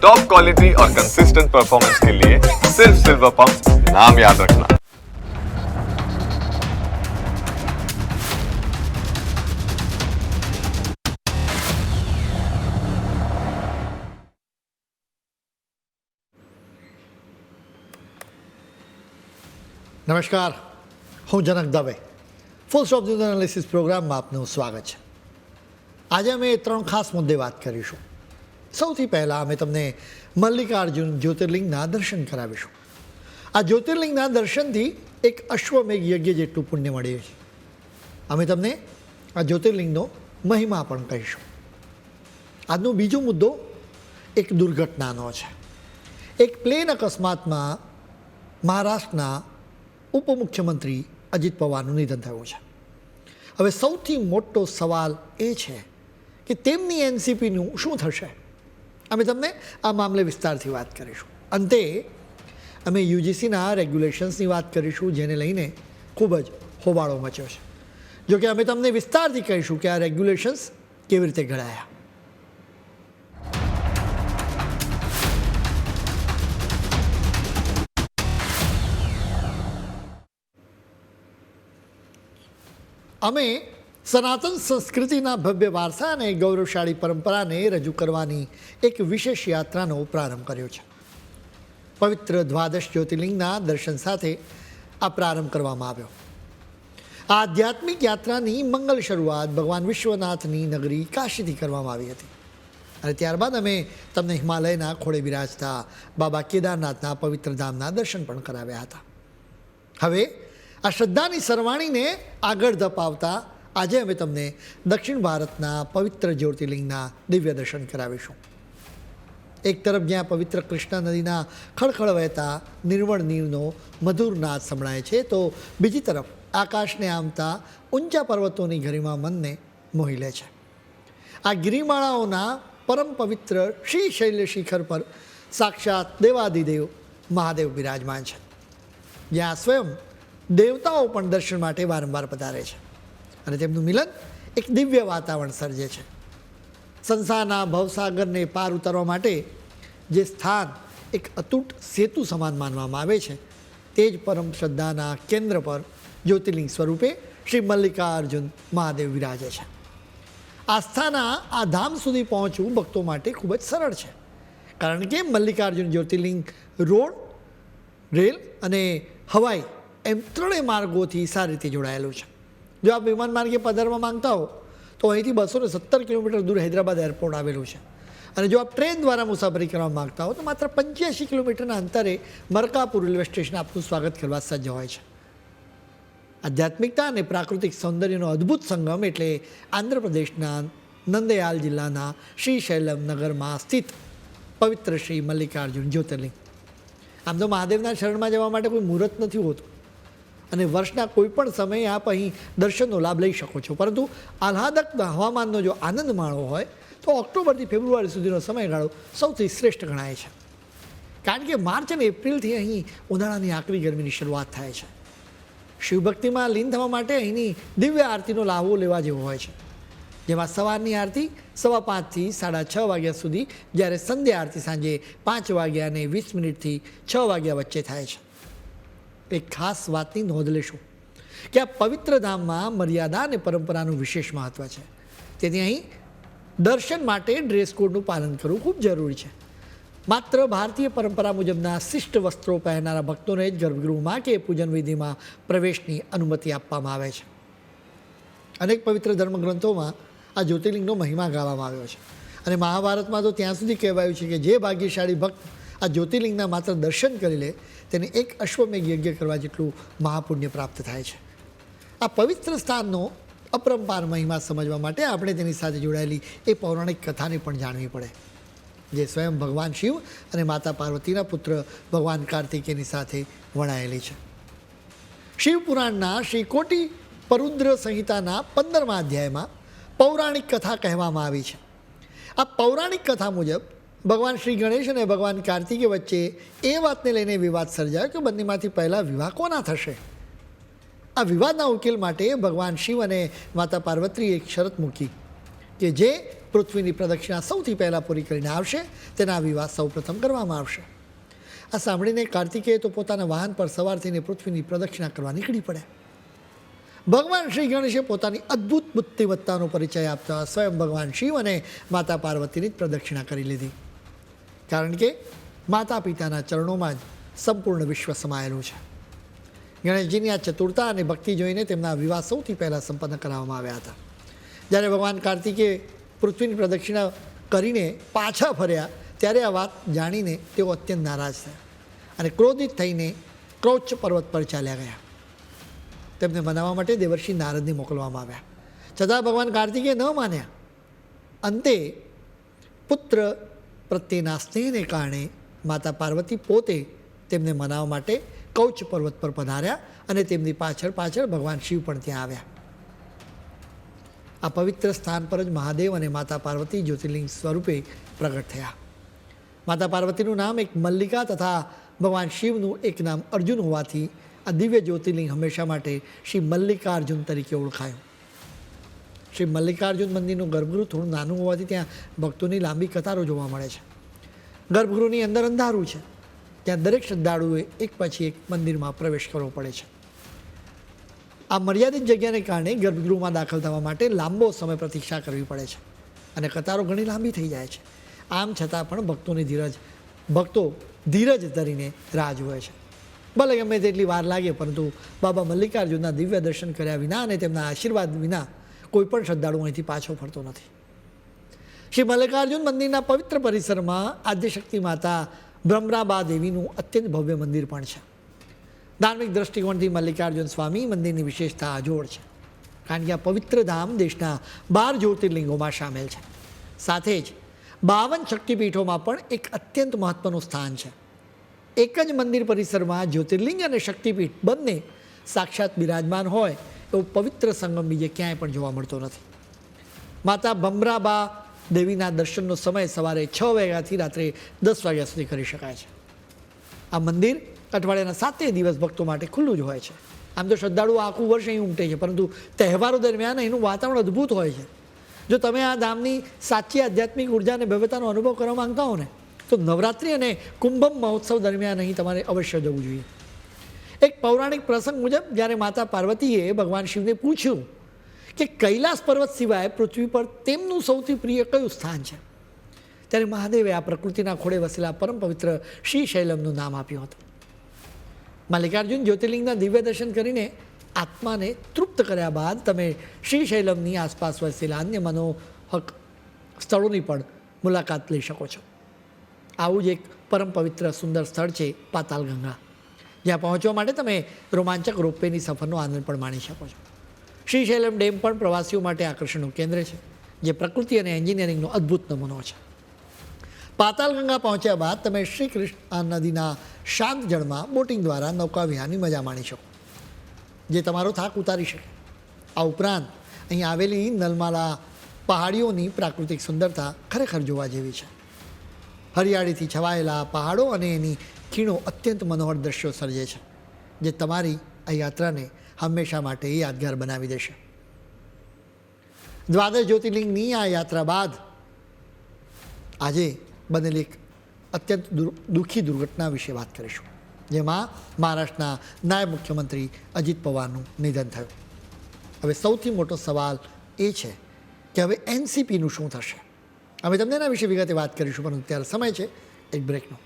Top quality और consistent performance के लिए सिर्फ सिल्वर पंप नाम याद रखना નમસ્કાર હું Janak Dave full stop news analysis પ્રોગ્રામમાં આપનું સ્વાગત છે આજે અમે ત્રણ ખાસ મુદ્દે વાત કરીશું સૌથી પહેલાં અમે તમને મલ્લિકાર્જુન જ્યોતિર્લિંગના દર્શન કરાવીશું. આ જ્યોતિર્લિંગના દર્શનથી એક અશ્વમેઘ યજ્ઞ જેટલું પુણ્ય મળે છે. અમે તમને આ જ્યોતિર્લિંગનો મહિમા પણ કહીશું. આજનો બીજો મુદ્દો એક દુર્ઘટનાનો છે. એક પ્લેન અકસ્માતમાં મહારાષ્ટ્રના ઉપમુખ્યમંત્રી અજીત પવારનું નિધન થયું છે. હવે સૌથી મોટો સવાલ એ છે કે તેમની એનસીપીનું શું થશે? અમે તમને આ મામલે વિસ્તારથી વાત કરીશું. અંતે, અમે યુજીસીના રેગ્યુલેશન્સની વાત કરીશું, જેને લઈને ખૂબ જ હોબાળો મચ્યો છે. જો કે અમે તમને વિસ્તારથી કહીશું કે આ રેગ્યુલેશન્સ કેવી રીતે ઘડાયા. અમે સનાતન સંસ્કૃતિના ભવ્ય વારસા અને ગૌરવશાળી પરંપરાને રજૂ કરવાની એક વિશેષ યાત્રાનો પ્રારંભ કર્યો છે. પવિત્ર દ્વાદશ જ્યોતિર્લિંગના દર્શન સાથે આ પ્રારંભ કરવામાં આવ્યો. આ આધ્યાત્મિક યાત્રાની મંગલ શરૂઆત ભગવાન વિશ્વનાથની નગરી કાશીથી કરવામાં આવી હતી. અને ત્યારબાદ અમે તમને હિમાલયના ખોળે બિરાજતા બાબા કેદારનાથના પવિત્ર ધામના દર્શન પણ કરાવ્યા હતા. હવે આ શ્રદ્ધાની સરવાણીને આગળ ધપાવતા આજે અમે તમને દક્ષિણ ભારતના પવિત્ર જ્યોતિર્લિંગના દિવ્ય દર્શન કરાવીશું. એક તરફ જ્યાં પવિત્ર કૃષ્ણા નદીના ખળખળ વહેતા નિર્મળ નીરનો મધુર નાદ સંભળાય છે, તો બીજી તરફ આકાશને આમતા ઊંચા પર્વતોની ગરિમા મનને મોહી લે છે. આ ગિરિમાળાઓના પરમ પવિત્ર શ્રી શૈલ્ય શિખર પર સાક્ષાત દેવાદિદેવ મહાદેવ બિરાજમાન છે. જ્યાં સ્વયં દેવતાઓ પણ દર્શન માટે વારંવાર પધારે છે. અને તેમનું મિલન એક દિવ્ય વાતાવરણ સર્જે છે. સંસારના ભવસાગરને પાર ઉતારવા માટે જે સ્થાન એક અતૂટ સેતુ સમાન માનવામાં આવે છે, તે જ પરમ શ્રદ્ધાના કેન્દ્ર પર જ્યોતિર્લિંગ સ્વરૂપે શ્રી મલ્લિકાર્જુન મહાદેવ વિરાજે છે. આસ્થાના આ ધામ સુધી પહોંચવું ભક્તો માટે ખૂબ જ સરળ છે. કારણ કે મલ્લિકાર્જુન જ્યોતિર્લિંગ રોડ, રેલ અને હવાઈ એમ ત્રણેય માર્ગોથી સારી રીતે જોડાયેલું છે. જો આપ વિમાન માર્ગે પધારવા માંગતા હો, તો અહીંથી બસો ને સત્તર કિલોમીટર દૂર હૈદરાબાદ એરપોર્ટ આવેલું છે. અને જો આપ ટ્રેન દ્વારા મુસાફરી કરવા માંગતા હો, તો માત્ર પંચ્યાસી કિલોમીટરના અંતરે મરકાપુર રેલવે સ્ટેશન આપનું સ્વાગત કરવા સજ્જ હોય છે. આધ્યાત્મિકતા અને પ્રાકૃતિક સૌંદર્યનો અદ્ભુત સંગમ એટલે આંધ્રપ્રદેશના નંદયાલ જિલ્લાના શ્રી શૈલમ નગરમાં સ્થિત પવિત્ર શ્રી મલ્લિકાર્જુન જ્યોતિર્લિંગ. આમ તો મહાદેવના શરણમાં જવા માટે કોઈ મુહૂર્ત નથી હોતું. અને વર્ષના કોઈ પણ સમયે આપ અહીં દર્શનનો લાભ લઈ શકો છો. પરંતુ આહ્લાદક હવામાનનો જો આનંદ માણવો હોય, તો ઓક્ટોબરથી ફેબ્રુઆરી સુધીનો સમયગાળો સૌથી શ્રેષ્ઠ ગણાય છે. કારણ કે માર્ચ અને એપ્રિલથી અહીં ઉનાળાની આકરી ગરમીની શરૂઆત થાય છે. શિવભક્તિમાં લીન થવા માટે અહીંની દિવ્ય આરતીનો લાહવો લેવા જેવો હોય છે. જેમાં સવારની આરતી સવા પાંચથી સાડા છ વાગ્યા સુધી, જ્યારે સંધ્યા આરતી સાંજે પાંચ વાગ્યા અને વીસ મિનિટથી છ વાગ્યા વચ્ચે થાય છે. એક ખાસ વાતની નોંધ લેશું કે આ પવિત્ર ધામમાં મર્યાદા અને પરંપરાનું વિશેષ મહત્ત્વ છે. તેથી અહીં દર્શન માટે ડ્રેસ કોડનું પાલન કરવું ખૂબ જરૂરી છે. માત્ર ભારતીય પરંપરા મુજબના શિષ્ટ વસ્ત્રો પહેરનારા ભક્તોને જ ગર્ભગૃહમાં કે પૂજન વિધિમાં પ્રવેશની અનુમતિ આપવામાં આવે છે. અનેક પવિત્ર ધર્મગ્રંથોમાં આ જ્યોતિર્લિંગનો મહિમા ગાવામાં આવ્યો છે. અને મહાભારતમાં તો ત્યાં સુધી કહેવાયું છે કે જે ભાગ્યશાળી ભક્ત આ જ્યોતિર્લિંગના માત્ર દર્શન કરી લે, તેને એક અશ્વમેઘ યજ્ઞ કરવા જેટલું મહાપુણ્ય પ્રાપ્ત થાય છે. આ પવિત્ર સ્થાનનો અપરંપાર મહિમા સમજવા માટે આપણે તેની સાથે જોડાયેલી એ પૌરાણિક કથાને પણ જાણવી પડે. જે સ્વયં ભગવાન શિવ અને માતા પાર્વતીના પુત્ર ભગવાન કાર્તિકેયની સાથે વણાયેલી છે. શિવપુરાણના શ્રી કોટી પરુદ્ર સંહિતાના પંદરમા અધ્યાયમાં પૌરાણિક કથા કહેવામાં આવી છે. આ પૌરાણિક કથા મુજબ ભગવાન શ્રી ગણેશ અને ભગવાન કાર્તિકે વચ્ચે એ વાતને લઈને વિવાદ સર્જાયો કે બંનેમાંથી પહેલાં વિવાહ કોના થશે? આ વિવાદના ઉકેલ માટે ભગવાન શિવ અને માતા પાર્વતીએ એક શરત મૂકી કે જે પૃથ્વીની પ્રદક્ષિણા સૌથી પહેલાં પૂરી કરીને આવશે, તેના વિવાહ સૌપ્રથમ કરવામાં આવશે. આ સાંભળીને કાર્તિકેય તો પોતાના વાહન પર સવાર થઈને પૃથ્વીની પ્રદક્ષિણા કરવા નીકળી પડ્યા. ભગવાન શ્રી ગણેશે પોતાની અદ્ભુત બુદ્ધિમત્તાનો પરિચય આપતા સ્વયં ભગવાન શિવ અને માતા પાર્વતીની જ પ્રદક્ષિણા કરી લીધી. કારણ કે માતા પિતાના ચરણોમાં જ સંપૂર્ણ વિશ્વ સમાયેલું છે. ગણેશજીની આ ચતુરતા અને ભક્તિ જોઈને તેમના વિવાહ સૌથી પહેલાં સંપન્ન કરાવવામાં આવ્યા હતા. જ્યારે ભગવાન કાર્તિકે પૃથ્વીની પ્રદક્ષિણા કરીને પાછા ફર્યા, ત્યારે આ વાત જાણીને તેઓ અત્યંત નારાજ થયા અને ક્રોધિત થઈને ક્રોચ પર્વત પર ચાલ્યા ગયા. તેમને મનાવવા માટે દેવર્ષિ નારદને મોકલવામાં આવ્યા. છતાં ભગવાન કાર્તિકે ન માન્યા. અંતે પુત્ર પ્રત્યેના સ્નેહને કારણે માતા પાર્વતી પોતે તેમને મનાવવા માટે કૌચ પર્વત પર પધાર્યા અને તેમની પાછળ પાછળ ભગવાન શિવ પણ ત્યાં આવ્યા. આ પવિત્ર સ્થાન પર જ મહાદેવ અને માતા પાર્વતી જ્યોતિર્લિંગ સ્વરૂપે પ્રગટ થયા. માતા પાર્વતીનું નામ એક મલ્લિકા તથા ભગવાન શિવનું એક નામ અર્જુન હોવાથી આ દિવ્ય જ્યોતિર્લિંગ હંમેશા માટે શ્રી મલ્લિકાર્જુન તરીકે ઓળખાયું. શ્રી મલ્લિકાર્જુન મંદિરનું ગર્ભગૃહ થોડું નાનું હોવાથી ત્યાં ભક્તોની લાંબી કતારો જોવા મળે છે. ગર્ભગૃહની અંદર અંધારું છે. ત્યાં દરેક શ્રદ્ધાળુએ એક પછી એક મંદિરમાં પ્રવેશ કરવો પડે છે. આ મર્યાદિત જગ્યાને કારણે ગર્ભગૃહમાં દાખલ થવા માટે લાંબો સમય પ્રતીક્ષા કરવી પડે છે અને કતારો ઘણી લાંબી થઈ જાય છે. આમ છતાં પણ ભક્તોની ધીરજ, ભક્તો ધીરજ ધરીને રાહ જુએ છે. ભલે ગમે તેટલી વાર લાગે, પરંતુ બાબા મલ્લિકાર્જુનના દિવ્ય દર્શન કર્યા વિના અને તેમના આશીર્વાદ વિના કોઈ પણ શ્રદ્ધાળુ અહીંથી પાછો ફરતો નથી. શ્રી મલ્લિકાર્જુન મંદિરના પવિત્ર પરિસરમાં આદ્યશક્તિ માતા બ્રહ્મરાબા દેવીનું અત્યંત ભવ્ય મંદિર પણ છે. ધાર્મિક દ્રષ્ટિકોણથી મલ્લિકાર્જુન સ્વામી મંદિરની વિશેષતા અજોડ છે. કારણ કે આ પવિત્ર ધામ દેશના બાર જ્યોતિર્લિંગોમાં સામેલ છે. સાથે જ બાવન શક્તિપીઠોમાં પણ એક અત્યંત મહત્વનું સ્થાન છે. એક જ મંદિર પરિસરમાં જ્યોતિર્લિંગ અને શક્તિપીઠ બંને સાક્ષાત બિરાજમાન હોય એવો પવિત્ર સંગમ બીજે ક્યાંય પણ જોવા મળતો નથી. માતા ભમરાબા દેવીના દર્શનનો સમય સવારે છ વાગ્યાથી રાત્રે દસ વાગ્યા સુધી કરી શકાય છે. આ મંદિર અઠવાડિયાના સાતે દિવસ ભક્તો માટે ખુલ્લું જ હોય છે. આમ તો શ્રદ્ધાળુઓ આખું વર્ષ અહીં ઉમટે છે, પરંતુ તહેવારો દરમિયાન અહીંનું વાતાવરણ અદ્ભુત હોય છે. જો તમે આ ધામની સાચી આધ્યાત્મિક ઊર્જા અને ભવ્યતાનો અનુભવ કરવા માંગતા હો ને તો નવરાત્રિ અને કુંભમ મહોત્સવ દરમિયાન અહીં તમારે અવશ્ય જવું જોઈએ. એક પૌરાણિક પ્રસંગ મુજબ જ્યારે માતા પાર્વતીએ ભગવાન શિવને પૂછ્યું કે કૈલાસ પર્વત સિવાય પૃથ્વી પર તેમનું સૌથી પ્રિય કયું સ્થાન છે? ત્યારે મહાદેવે આ પ્રકૃતિના ખોળે વસેલા પરમ પવિત્ર શ્રી શૈલમનું નામ આપ્યું હતું. મલ્લિકાર્જુન જ્યોતિર્લિંગના દિવ્ય દર્શન કરીને આત્માને તૃપ્ત કર્યા બાદ તમે શ્રી શૈલમની આસપાસ વસેલા અન્ય મનોહક સ્થળોની પણ મુલાકાત લઈ શકો છો. આવું જ એક પરમ પવિત્ર સુંદર સ્થળ છે પાતાલગંગા. જ્યાં પહોંચવા માટે તમે રોમાંચક રોપવેની સફરનો આનંદ પણ માણી શકો છો. શ્રીશૈલમ ડેમ પણ પ્રવાસીઓ માટે આકર્ષણનું કેન્દ્ર છે, જે પ્રકૃતિ અને એન્જિનિયરિંગનો અદ્ભુત નમૂનો છે. પાતાલગંગા પહોંચ્યા બાદ તમે શ્રી કૃષ્ણ નદીના શાંત જળમાં બોટિંગ દ્વારા નૌકા વિહારની મજા માણી શકો. જે તમારો થાક ઉતારી શકે. આ ઉપરાંત, અહીં આવેલી નલમાલા પહાડીઓની પ્રાકૃતિક સુંદરતા ખરેખર જોવા જેવી છે. હરિયાળીથી છવાયેલા પહાડો અને એની ખીણો અત્યંત મનોહર દ્રશ્યો સર્જે છે, જે તમારી આ યાત્રાને હંમેશા માટે યાદગાર બનાવી દેશે. દ્વાદશ જ્યોતિર્લિંગની આ યાત્રા બાદ આજે બનેલી એક અત્યંત દુઃખી દુર્ઘટના વિશે વાત કરીશું, જેમાં મહારાષ્ટ્રના નાયબ મુખ્યમંત્રી અજીત પવારનું નિધન થયું. હવે સૌથી મોટો સવાલ એ છે કે હવે એનસીપીનું શું થશે? અમે તમને એના વિશે વિગતે વાત કરીશું પરંતુ ત્યારે સમય છે એક બ્રેકનો